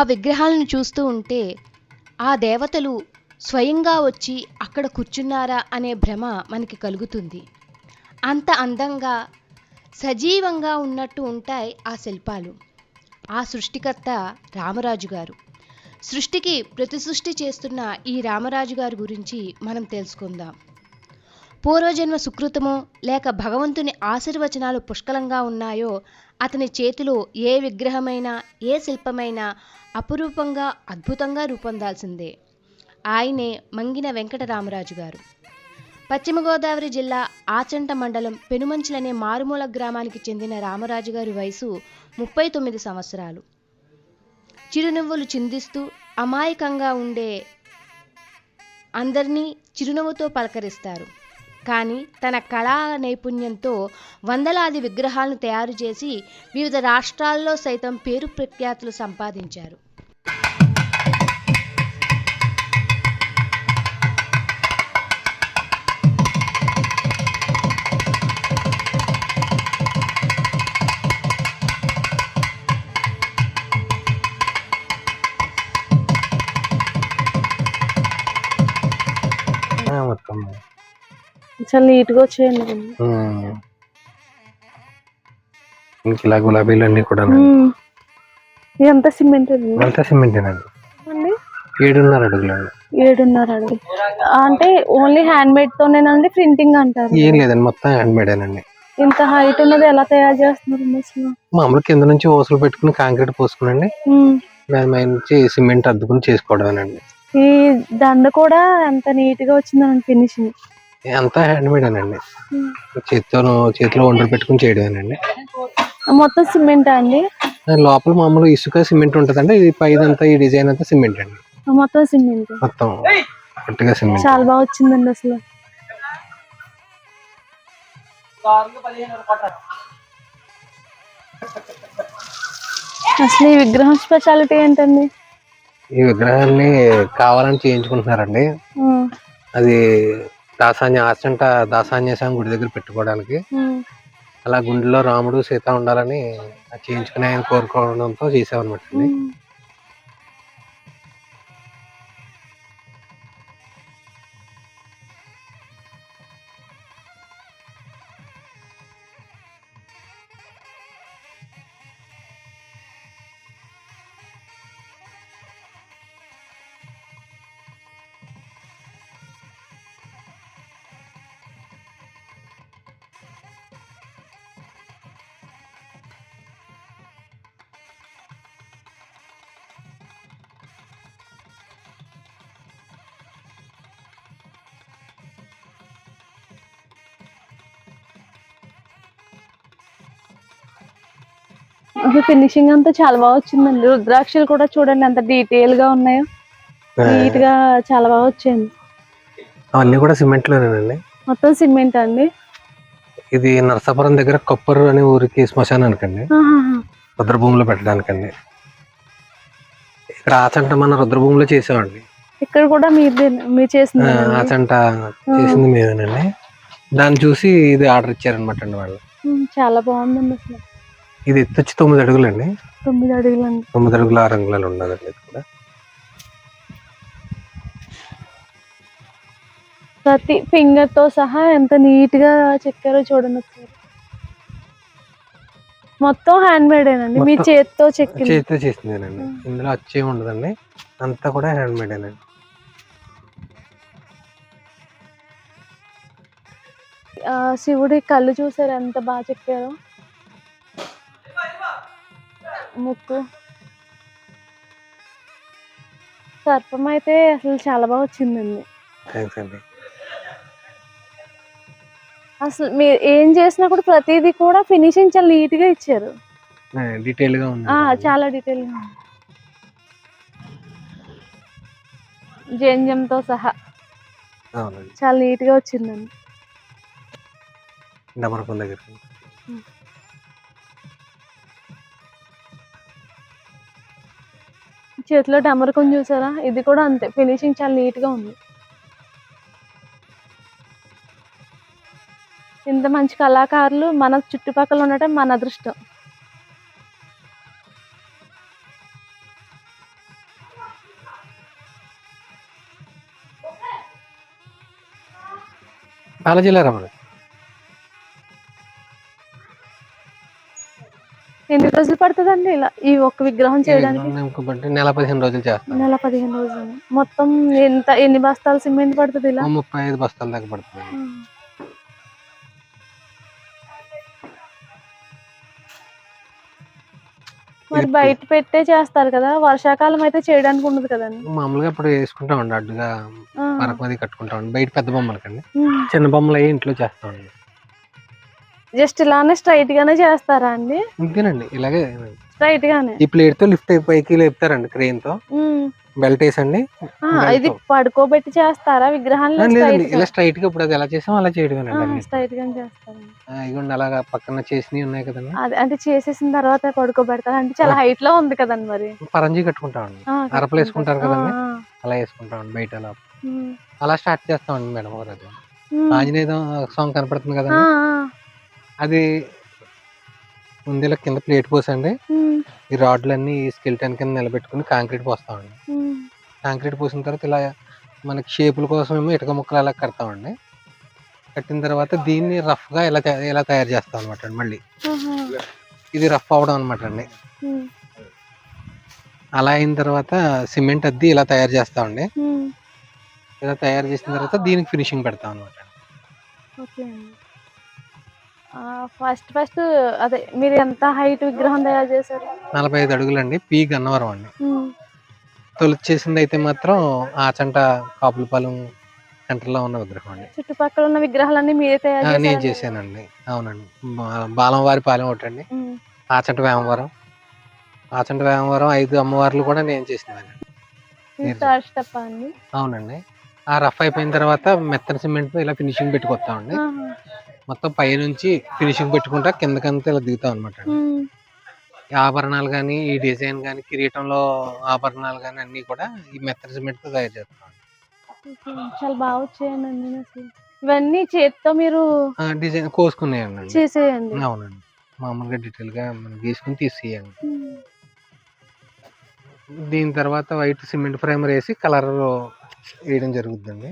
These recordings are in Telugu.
ఆ విగ్రహాలను చూస్తూ ఉంటే ఆ దేవతలు స్వయంగా వచ్చి అక్కడ కూర్చున్నారా అనే భ్రమ మనకి కలుగుతుంది. అంత అందంగా సజీవంగా ఉన్నట్టు ఉంటాయి ఆ శిల్పాలు. ఆ సృష్టికర్త రామరాజు గారు. సృష్టికి ప్రతి సృష్టి చేస్తున్న ఈ రామరాజు గారి గురించి మనం తెలుసుకుందాం. పూర్వజన్మ సుకృతమో లేక భగవంతుని ఆశీర్వచనాలు పుష్కలంగా ఉన్నాయో అతని చేతిలో ఏ విగ్రహమైనా ఏ శిల్పమైనా అపురూపంగా అద్భుతంగా రూపొందాల్సిందే. ఆయనే మంగిన వెంకటరామరాజు గారు. పశ్చిమ గోదావరి జిల్లా ఆచంట మండలం పెనుమంచులనే మారుమూల గ్రామానికి చెందిన రామరాజు గారి వయసు ముప్పై తొమ్మిది సంవత్సరాలు. చిరునవ్వులు చిందిస్తూ అమాయకంగా ఉండే అందరినీ చిరునవ్వుతో పలకరిస్తారు. కానీ తన కళా నైపుణ్యంతో వందలాది విగ్రహాలను తయారు చేసి వివిధ రాష్ట్రాల్లో సైతం పేరు ప్రఖ్యాతులు సంపాదించారు. మొత్తం చాలా నీట్గా వచ్చాయండి. ఇంక ఇలా గులాబీలు అన్ని కూడా ఇదంతా సిమెంట్ అంతా సిమెంట్ అండి? ఏడున్నర అడుగులు అండి? ఏడున్నర అండి అంటే ఓన్లీ హ్యాండ్ మేడ్ తోనేనండి ప్రింటింగ్ అంటారు? ఏం లేదండి మొత్తం హ్యాండ్ మేడ్ అండి ఇంత హైట్ ఉన్నది ఎలా తయారు చేస్తున్నారు అసలు? మామూలు కింద నుంచి ఓసులు పెట్టుకుని కాంక్రీట్ పోసుకునండి. దాని మీద నుంచి సిమెంట్ అద్దుకుని చేసుకోవడమేనండి. ఈ దండ కూడా ఎంత నీట్గా వచ్చిందండి ఫినిషింగ్. అంతా హ్యాండ్ మేడ్ అండి చేతితో చేతిలో వండలు పెట్టుకుని చేయడమేనండి. మొత్తం సిమెంట్ అండి? లోపల మామూలు ఇసుక సిమెంట్ ఉంటదండి. ఇది పైదంతా ఈ డిజైన్ అంతా సిమెంట్ అండి. మొత్తం సిమెంట్. మొత్తం గట్టిగా సిమెంట్. చాలా బాగా వచ్చిందండి అసలు. అసలు ఈ విగ్రహం స్పెషాలిటీ ఏంటండి? ఈ విగ్రహాన్ని కావాలని చేయించుకుంటున్నారండి. అది దాసాన్య ఆచంట దాసాన్య స్వామి గుడి దగ్గర పెట్టుకోవడానికి. అలా గుండెలో రాముడు సీత ఉండాలని చేయించుకుని ఆయన కోరుకోవడంతో చేసామన్నమాట అసలు ఫినిషింగ్ అంతా చాలా బాగా వచ్చిందండి. రుద్రాక్షలు కూడా చూడండి ఎంత డీటెయిల్గా ఉన్నాయో. నీట్గా చాలా బాగా వచ్చింది అవన్నీ కూడా సిమెంట్ లోనేనండి మొత్తం సిమెంట్ అండి. ఇది నరసాపురం దగ్గర కొప్పరు అనే ఊరికి శ్మశానానికి అండి ఆహాహా. రుద్రభూమిలో పెట్టడానికండి. ఇక్కడ ఆచంట మన రుద్రభూమిలో చేసామండి. ఇక్కడ కూడా మీరు మీరు ఆ, చేసింది ఆచంట చేసింది మేమేనండి. దాన్ని చూసి ఇది ఆర్డర్ ఇచ్చారనమాట అండి వాళ్ళు చాలా బాగుందండి అసలు. ఇది ఎత్తు వచ్చి తొమ్మిది అడుగులండి. తొమ్మిది అడుగులండి తొమ్మిది అడుగుల ఆరు అంగుళాలు ఉన్నదండి ఇది కూడా. ప్రతి ఫింగర్తో సహా ఎంత నీట్గా చెక్కారో చూడండి ఒకసారి. మొత్తం హ్యాండ్ మేడేనండి మీ మొత్తం చేతితో చెక్కింది. చేతితో చేసిందేనండి. ఇందులో అచ్చేం ఉండదండి. అంతా కూడా హ్యాండ్ మేడేనండి ఆ, శివుడి కళ్ళు చూసారు ఎంత బాగా చెక్కారో? ముక్కు. సర్పం అయితే అసలు చాలా బాగా వచ్చిందండి. థ్యాంక్స్ అండి. అసలు మీరు ఏం చేసినా కూడా ప్రతిదీ కూడా ఫినిషింగ్ చాలా నీట్గా ఇచ్చారు. డీటెయిల్గా ఉంది. ఆ చాలా డీటెయిల్గా ఉంది. జంజంతో సహా చాలా నీట్గా వచ్చిందండి దగ్గర. చేతిలో టమరకం చూసారా? ఇది కూడా అంతే. ఫినిషింగ్ చాలా నీట్గా ఉంది. ఇంత మంచి కళాకారులు మన చుట్టుపక్కల ఉండటం మన అదృష్టం. బాలాజీ మరి రోజులు పడుతుందండి ఇలా ఈ ఒక్క విగ్రహం చేయడానికి. నెల పదిహేను రోజులు చేస్తాం. నెల పదిహేను రోజులు. మొత్తం ఎంత ఎన్ని బస్తాలు సిమెంట్ పడుతుంది ఇలా? ముప్పై ఐదు బస్తాల దాకా పడుతుంది. మరి బయట పెట్టే చేస్తారు కదా వర్షాకాలం అయితే చేయడానికి ఉండదు కదండి. మామూలుగా ఇప్పుడు వేసుకుంటామండి అడ్డుగా ఆ. పరకు అది కట్టుకుంటామండి. బయట పెద్ద బొమ్మలకండి. చిన్న బొమ్మలు అయ్యి ఇంట్లో చేస్తామండి. జస్ట్ ఇలానే స్ట్రైట్ గానే చేస్తారా అండి? ఇంతేనండి ఇలాగే స్ట్రైట్ గానే? ఈ ప్లేట్తో లిఫ్ట్ పైకి లేపుతారండి క్రెయిన్తో. బెల్ట్ వేసండి ఆ, ఇది పడుకోబెట్టి చేస్తారా విగ్రహాన్ని లేదండి ఇలా స్ట్రైట్గా ఇప్పుడు అది ఎలా చేసాం అలా చేయడమేనండి అన్ని. స్ట్రైట్ గానే చేస్తారు ఆ, ఇదిగోండి అలాగా పక్కన చేసినవి ఉన్నాయి కదండి. అది అంటే చేసేసిన తర్వాత పడుకోబెడతారు? అంటే చాలా హైట్లో ఉంది కదండి మరి. పరంజీ కట్టుకుంటామండి. ఆ, అరపలు వేసుకుంటారు కదండి. ఆ, అలా వేసుకుంటామండి బయట అలా. ఉమ్. అలా స్టార్ట్ చేస్తామండి మేడం గారు అది ఉమ్. ఆంజనేయ సాంగ్ కనపడుతుంది ఆ, ఆ. అది ముందు ఇలా కింద ప్లేట్ పోసండి. ఈ రాడ్లన్నీ స్కెల్టన్ కింద నిలబెట్టుకుని కాంక్రీట్ పోస్తామండి. కాంక్రీట్ పోసిన తర్వాత ఇలా మనకి షేపుల కోసం ఏమో ఇటుక ముక్కలు అలా కడతామండి కట్టిన తర్వాత దీన్ని రఫ్గా ఇలా ఇలా తయారు చేస్తాం అనమాట మళ్ళీ. ఇది రఫ్ అవడం అనమాట అండి. అలా అయిన తర్వాత సిమెంట్ అద్ది ఇలా తయారు చేస్తామండి. ఇలా తయారు చేసిన తర్వాత దీనికి ఫినిషింగ్ పెడతాం అనమాట ఫస్ట్ ఫస్ట్ అదే మీరు ఎంత హైట్ విగ్రహం తయారు చేశారు? నలభై ఐదు అడుగులండి పీ గన్నవరం అండి. ఉమ్. తొలిచి చేసింది అయితే మాత్రం ఆచంట కాపులపాలెం సెంటర్లో ఉన్న విగ్రహం అండి. చుట్టుపక్కల ఉన్న విగ్రహాలన్నీ మీరే తయారు ఆ, నేను చేశారు చేశానండి. అవునండి. బా- బాలంవారి పాలెం ఒకటండి. ఆచంట వేమవరం. ఆచంట వేమవరం ఐదు అమ్మవార్లు కూడా నేను చేసిందండి మీరు స్టెప్ అండి. అవునండి. ఆ రఫ్ అయిపోయిన తర్వాత మెత్తని సిమెంట్ ఇలా ఫినిషింగ్ పెట్టుకొస్తామండి. ఆహా. మొత్తం పై నుంచి ఫినిషింగ్ పెట్టుకుంటా కిందకంతా ఇలా దిగుతాం అనమాట ఆభరణాలు కానీ ఈ డిజైన్ కానీ కిరీటంలో ఆభరణాలు కానీ అన్ని కూడా ఈ మెత్తని సిమెంట్తో తయారు చేస్తాం. చాలా బాగా వచ్చాయండి ఇవన్నీ చేతితో మీరు డిజైన్ కోసుకునేయండి చేసేయండి. అవునండి. మామూలుగా డీటెయిల్గా మనం గీసుకుని తీసేయండి. దీని తర్వాత వైట్ సిమెంట్ ఫ్రేమర్ వేసి కలర్ వేయడం జరుగుతుందండి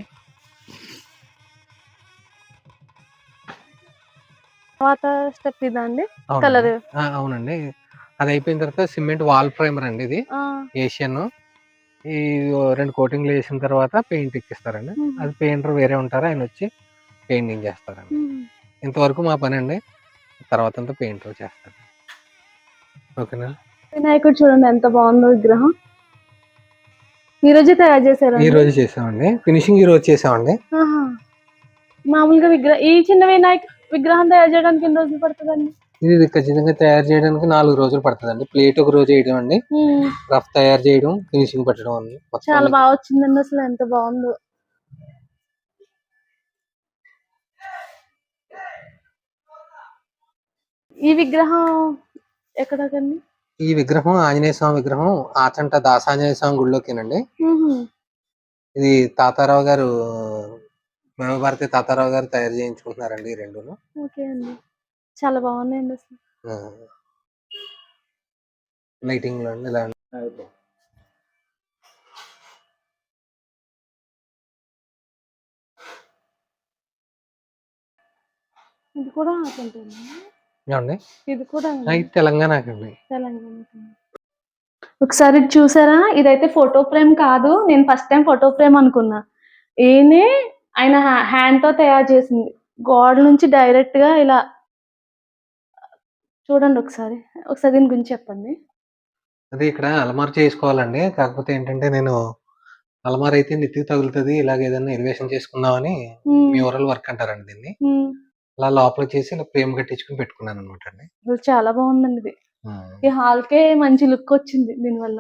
తర్వాత స్టెప్ ఇదండి అవునండి. కలర్. అవునండి. అది అయిపోయిన తర్వాత సిమెంట్ వాల్ ఫ్రేమర్ అండి ఇది. ఏషియన్. ఈ రెండు కోటింగ్లు వేసిన తర్వాత పెయింట్ ఎక్కిస్తారండి. అది పెయింటర్ వేరే ఉంటారు ఆయన వచ్చి పెయింటింగ్ చేస్తారండి. ఇంతవరకు మా పని అండి తర్వాత అంతా పెయింటర్ చేస్తారు. ఓకేనా? వినాయకుడు చూడండి ఎంత బాగుందో విగ్రహం. ఈ రోజే తయారు చేశారు ఈ రోజు చేసామండి ఫినిషింగ్ ఈ రోజు చేసామండి మామూలుగా విగ్రహం ఈ చిన్న వినాయక విగ్రహం తయారు చేయడానికి ఎన్ని రోజులు పడుతుందండి? ఇది ఖచ్చితంగా తయారు చేయడానికి నాలుగు రోజులు పడుతుందండి. ప్లేట్ ఒక రోజు వేయడం అండి. రఫ్ తయారు చేయడం ఫినిషింగ్ పెట్టడం అండి చాలా బాగా వచ్చిందండి అసలు ఎంత బాగుందో. ఈ విగ్రహం ఎక్కడకండి ఈ విగ్రహం ఆంజనేయ స్వామి విగ్రహం ఆచంట దాసాంజనేయ స్వామి గుడిలోకేనండి ఇది తాతారావు గారు భారతి తాతారావు గారు తయారు చేయించుకుంటున్నారండి ఈ రెండును. ఓకే అండి. చాలా బాగున్నాయండి అసలు. లైటింగ్లో అండి ఇలా ఇది కూడా ఆకుంటుంది ఏమండి? ఇది కూడా ఇది తెలంగాణకండి తెలంగాణ ఒకసారి చూసారా? ఇదైతే ఫోటో ఫ్రేమ్ కాదు. నేను ఫస్ట్ టైం ఫోటో ఫ్రేమ్ అనుకున్నా. ఈయనే ఆయన హ్యాండ్తో తయారు చేసింది. గోడ నుంచి డైరెక్ట్గా ఇలా చూడండి ఒకసారి. ఒకసారి దీని గురించి చెప్పండి. అది ఇక్కడ అలమార్ చేసుకోవాలండి. కాకపోతే ఏంటంటే నేను అలమార్ అయితే నెత్తికి తగులుతుంది. ఇలాగ ఏదైనా ఎలివేషన్ చేసుకుందామని మ్యూరల్ వర్క్ అంటారండి దీన్ని. అలా లోపల చేసి ఇలా ఫ్రేమ్ కట్టించుకుని పెట్టుకున్నాను అనమాట అండి చాలా బాగుందండి ఇది. ఈ హాల్ కే మంచి లుక్ వచ్చింది దీనివల్ల.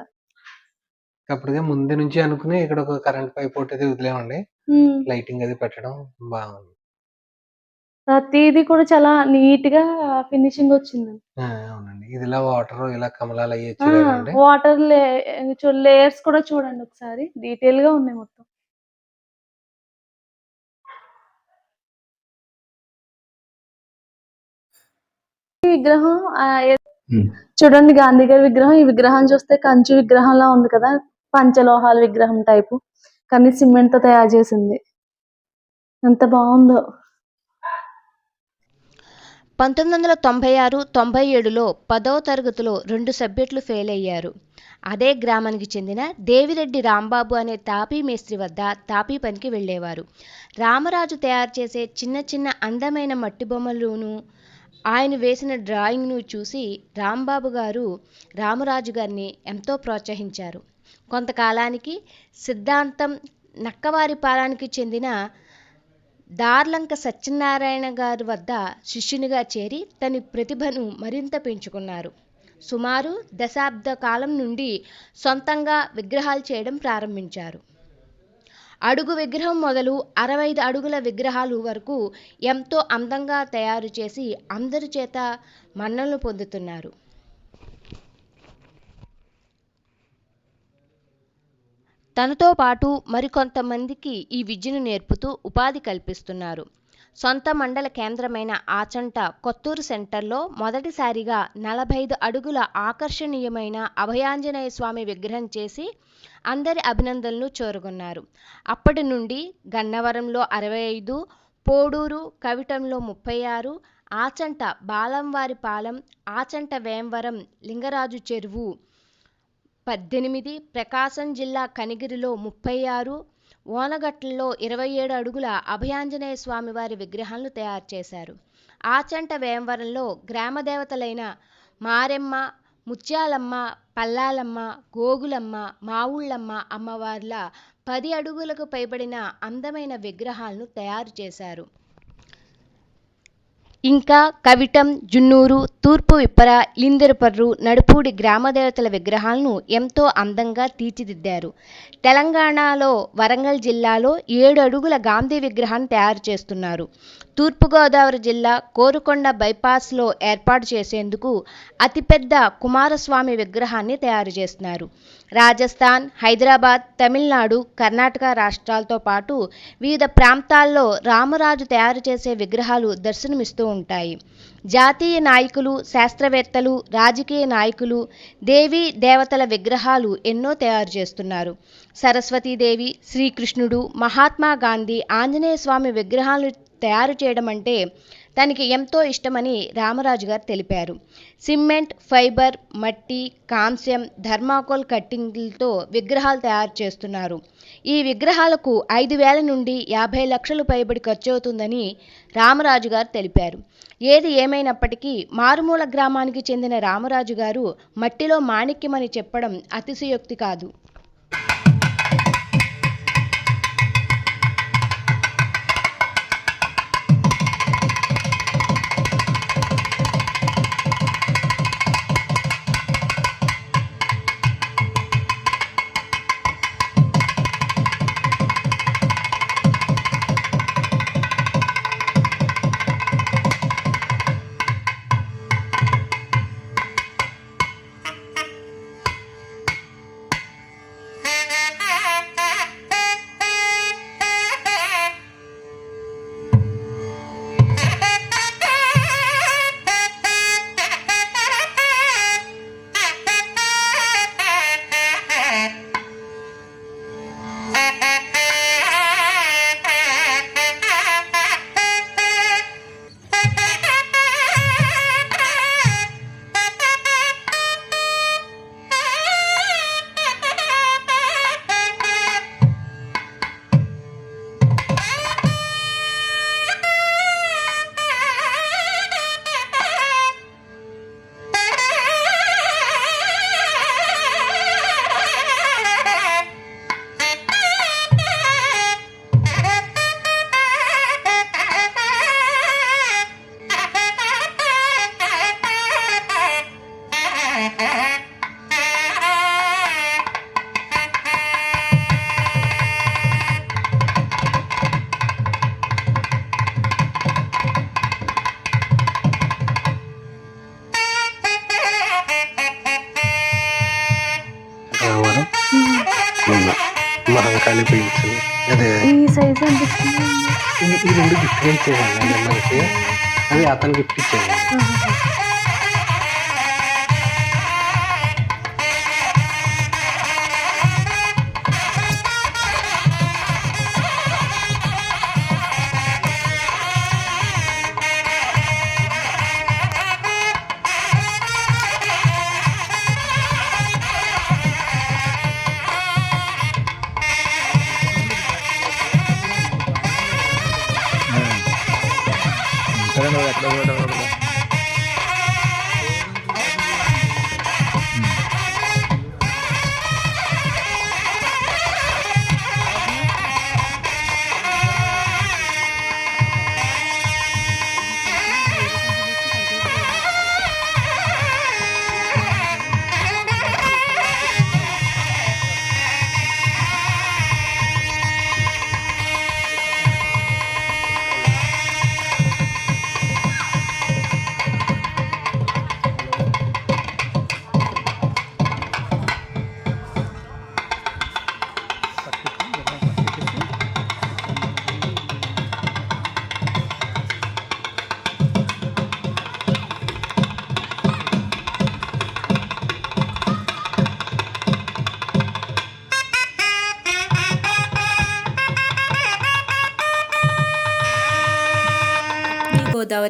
అప్పటికే ముందు నుంచి అనుకుని ఇక్కడ ఒక కరెంట్ పైప్ ఒకటి వదిలేమండి. లైటింగ్ అది పెట్టడం బాగుంది. ప్రతిదీ కూడా చాలా నీట్గా ఫినిషింగ్ వచ్చింది అవునండి. ఇది ఇలా వాటర్ ఇలా కమలాలు అయ్యి వాటర్ లేయర్స్ కూడా చూడండి ఒకసారి. డీటెయిల్గా ఉన్నాయి మొత్తం. విగ్రహం. చూడండి గాంధీ గారి విగ్రహం. ఈ విగ్రహం చూస్తే కంచు విగ్రహంలా ఉంది కదా పంచలోహాల విగ్రహం టైపు. కానీ సిమెంట్తో తయారు చేసింది. ఎంత బాగుందో. పంతొమ్మిది వందల తొంభై ఆరు తొంభై ఏడులో పదవ తరగతిలో రెండు సబ్జెక్టులు ఫెయిల్ అయ్యారు. అదే గ్రామానికి చెందిన దేవిరెడ్డి రాంబాబు అనే తాపీ మేస్త్రి వద్ద తాపీ పనికి వెళ్ళేవారు. రామరాజు తయారు చేసే చిన్న చిన్న అందమైన మట్టి బొమ్మలను ఆయన వేసిన డ్రాయింగ్ను చూసి రాంబాబు గారు రామరాజు గారిని ఎంతో ప్రోత్సహించారు. కొంతకాలానికి సిద్ధాంతం నక్కవారిపాలెనికి చెందిన దార్లంక సత్యనారాయణ గారి వద్ద శిష్యునిగా చేరి తన ప్రతిభను మరింత పెంచుకున్నారు. సుమారు దశాబ్ద కాలం నుండి సొంతంగా విగ్రహాలు చేయడం ప్రారంభించారు. అడుగు విగ్రహం మొదలు అరవై ఐదు అడుగుల విగ్రహాలు వరకు ఎంతో అందంగా తయారు చేసి అందరి చేత మన్నలు పొందుతున్నారు. తనతో పాటు మరికొంతమందికి ఈ విద్యను నేర్పుతూ ఉపాధి కల్పిస్తున్నారు. సొంత మండల కేంద్రమైన ఆచంట కొత్తూరు సెంటర్లో మొదటిసారిగా నలభై ఐదు అడుగుల ఆకర్షణీయమైన అభయాంజనేయ స్వామి విగ్రహం చేసి అందరి అభినందనలు చేరుకున్నారు అప్పటి నుండి గన్నవరంలో అరవై ఐదు పోడూరు కవిటంలో ముప్పై ఆరు ఆచంట బాలంవారిపాలెం ఆచంట వేంవరం లింగరాజు చెరువు పద్దెనిమిది ప్రకాశం జిల్లా కనిగిరిలో ముప్పై ఆరు ఓనగట్లలో ఇరవై ఏడు అడుగుల అభయాంజనేయ స్వామివారి విగ్రహాలను తయారు చేశారు. ఆచంట వేమవరంలో గ్రామ దేవతలైన మారెమ్మ ముత్యాలమ్మ పల్లాలమ్మ గోగులమ్మ మావుళ్ళమ్మ అమ్మవార్ల పది అడుగులకు పైబడిన అందమైన విగ్రహాలను తయారు చేశారు. ఇంకా కవిటం జున్నూరు తూర్పు విప్పర లిందెరపర్రు నడుపూడి గ్రామదేవతల విగ్రహాలను ఎంతో అందంగా తీర్చిదిద్దారు. తెలంగాణలో వరంగల్ జిల్లాలో ఏడు అడుగుల గాంధీ విగ్రహాన్ని తయారు చేస్తున్నారు. తూర్పుగోదావరి జిల్లా కోరుకొండ బైపాస్లో ఏర్పాటు చేసేందుకు అతిపెద్ద కుమారస్వామి విగ్రహాన్ని తయారు చేస్తున్నారు. రాజస్థాన్ హైదరాబాద్ తమిళనాడు కర్ణాటక రాష్ట్రాలతో పాటు వివిధ ప్రాంతాల్లో రామరాజు తయారు చేసే విగ్రహాలు దర్శనమిస్తూ ఉంటాయి. జాతీయ నాయకులు శాస్త్రవేత్తలు రాజకీయ నాయకులు దేవీ దేవతల విగ్రహాలు ఎన్నో తయారు చేస్తున్నారు. సరస్వతీదేవి శ్రీకృష్ణుడు మహాత్మా గాంధీ ఆంజనేయ స్వామి విగ్రహాలు తయారు చేయడం అంటే తనకి ఎంతో ఇష్టమని రామరాజు గారు తెలిపారు. సిమెంట్ ఫైబర్ మట్టి కాంస్యం థర్మాకోల్ కట్టింగ్లతో విగ్రహాలు తయారు చేస్తున్నారు. ఈ విగ్రహాలకు ఐదు వేల నుండి యాభై లక్షలు పైబడి ఖర్చు అవుతుందని రామరాజు గారు తెలిపారు. ఏది ఏమైనప్పటికీ మారుమూల గ్రామానికి చెందిన రామరాజు గారు మట్టిలో మాణిక్యమని చెప్పడం అతిశయోక్తి కాదు. అది అతను గిఫ్ట్ ఇచ్చేవాళ్ళు